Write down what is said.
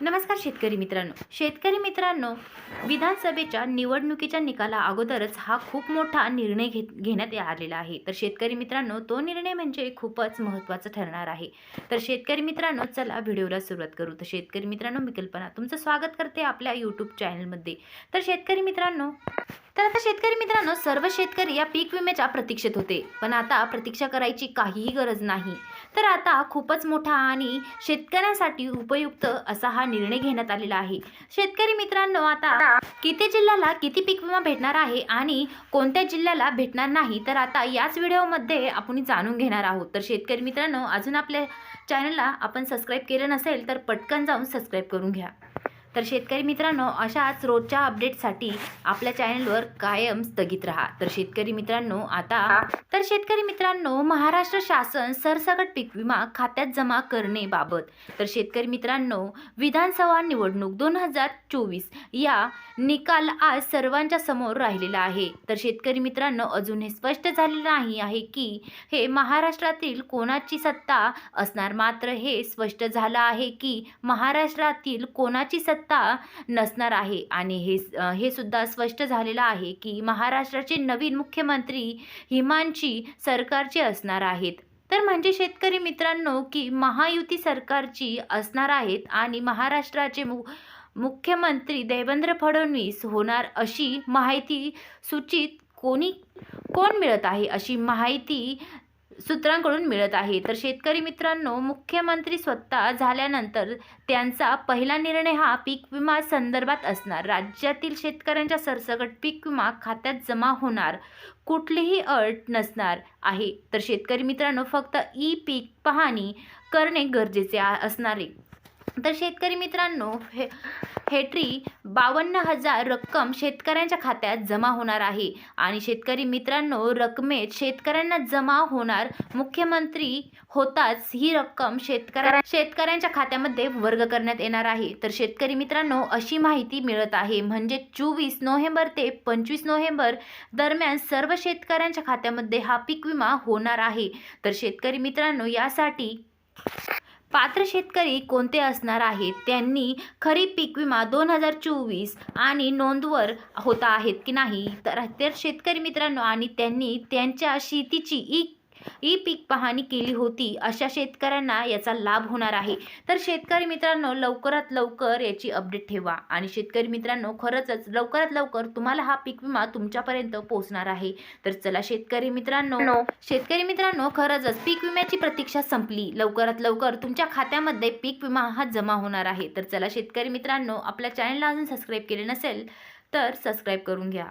नमस्कार शेतकरी मित्रांनो. शेतकरी मित्रांनो विधानसभेच्या निवडणुकीच्या निकाला अगोदरच हा खूप मोठा निर्णय घेत घेण्यात आलेला आहे. तर शेतकरी मित्रांनो तो निर्णय म्हणजे खूपच महत्त्वाचा ठरणार आहे. तर शेतकरी मित्रांनो चला व्हिडिओला सुरुवात करू. तर शेतकरी मित्रांनो मी कल्पना तुमचं स्वागत करते आपल्या यूट्यूब चॅनलमध्ये तर शेतकरी मित्रांनो तर आता शेतकरी मित्रांनो सर्व शेतकरी या पीक विम्याच्या प्रतीक्षेत होते. पण आता प्रतीक्षा करायची काहीही गरज नाही. तर आता खूपच मोठा आणि शेतकऱ्यांसाठी उपयुक्त असा हा निर्णय घेण्यात आलेला आहे. शेतकरी मित्रांनो आता किती जिल्ह्याला किती पीक विमा भेटणार आहे आणि कोणत्या जिल्ह्याला भेटणार नाही तर आता याच व्हिडिओमध्ये आपण जाणून घेणार आहोत. तर शेतकरी मित्रांनो अजून आपल्या चॅनलला आपण सबस्क्राईब केलं नसेल तर पटकन जाऊन सबस्क्राईब करून घ्या. तर शेतकरी मित्रांनो अशाच रोजच्या अपडेटसाठी आपल्या चॅनलवर कायम स्थगित राहा. तर शेतकरी मित्रांनो आता तर शेतकरी मित्रांनो महाराष्ट्र शासन सरसकट पीक विमा खात्यात जमा करणे बाबत. तर शेतकरी मित्रांनो विधानसभा निवडणूक दोन हजार चोवीस या निकाल आज सर्वांच्या समोर राहिलेला आहे. तर शेतकरी मित्रांनो अजून हे स्पष्ट झालेलं नाही आहे की हे महाराष्ट्रातील कोणाची सत्ता असणार. मात्र हे स्पष्ट झालं आहे की महाराष्ट्रातील कोणाची सत्ता नसणार आहे. आणि हे हे सुद्धा स्पष्ट झालेलं आहे की महाराष्ट्राचे नवीन मुख्यमंत्री हिमांची सरकारचे असणार आहेत. तर म्हणजे शेतकरी मित्रांनो की महायुती सरकारची असणार आहेत आणि महाराष्ट्राचे मु मुख्यमंत्री देवेंद्र फडणवीस होणार अशी माहिती सूचित कोणी कोण मिळत आहे अशी माहिती सूत्रांकडून मिळत आहे. तर शेतकरी मित्रांनो मुख्यमंत्री स्वतः झाल्यानंतर त्यांचा पहिला निर्णय हा पीक विमा संदर्भात असणार. राज्यातील शेतकऱ्यांच्या सरसकट पीक विमा खात्यात जमा होणार. कुठलीही अट नसणार आहे. तर शेतकरी मित्रांनो फक्त ई पीक पाहणी करणे गरजेचे असणारे. असणार आहे तर शेतकरी मित्रांनो हे हेट्री बावन्न हजार रक्कम शेतकऱ्यांच्या खात्यात जमा होणार आहे. आणि शेतकरी मित्रांनो रकमेत शेतकऱ्यांना जमा होणार मुख्यमंत्री होताच ही रक्कम शेतकऱ्या शेतकऱ्यांच्या खात्यामध्ये वर्ग करण्यात येणार आहे. तर शेतकरी मित्रांनो अशी माहिती मिळत आहे. म्हणजे चोवीस नोव्हेंबर ते पंचवीस नोव्हेंबर दरम्यान सर्व शेतकऱ्यांच्या खात्यामध्ये हा पीक विमा होणार आहे. तर शेतकरी मित्रांनो यासाठी पात्र शेतकरी कोणते असणार आहेत त्यांनी खरीप पीक विमा दोन हजार चोवीस आणि नोंदवर होता आहेत की नाही? तर शेतकरी मित्रांनो आणि त्यांनी त्यांच्या शेतीची ई ई पीक पाहणी केली होती अशा शेतकऱ्यांना याचा लाभ होणार आहे. तर शेतकरी मित्रांनो लवकरात लवकर याची अपडेट ठेवा. आणि शेतकरी मित्रांनो खरंच लवकरात लवकर तुम्हाला हा पीक विमा तुमच्यापर्यंत पोहोचणार आहे. तर चला शेतकरी मित्रांनो शेतकरी मित्रांनो खरंच पीक विम्याची प्रतीक्षा संपली. लवकरात लवकर तुमच्या खात्यामध्ये पीक विमा हा जमा होणार आहे. तर चला शेतकरी मित्रांनो आपल्या चॅनलला अजून सबस्क्राईब केले नसेल तर सबस्क्राईब करून घ्या.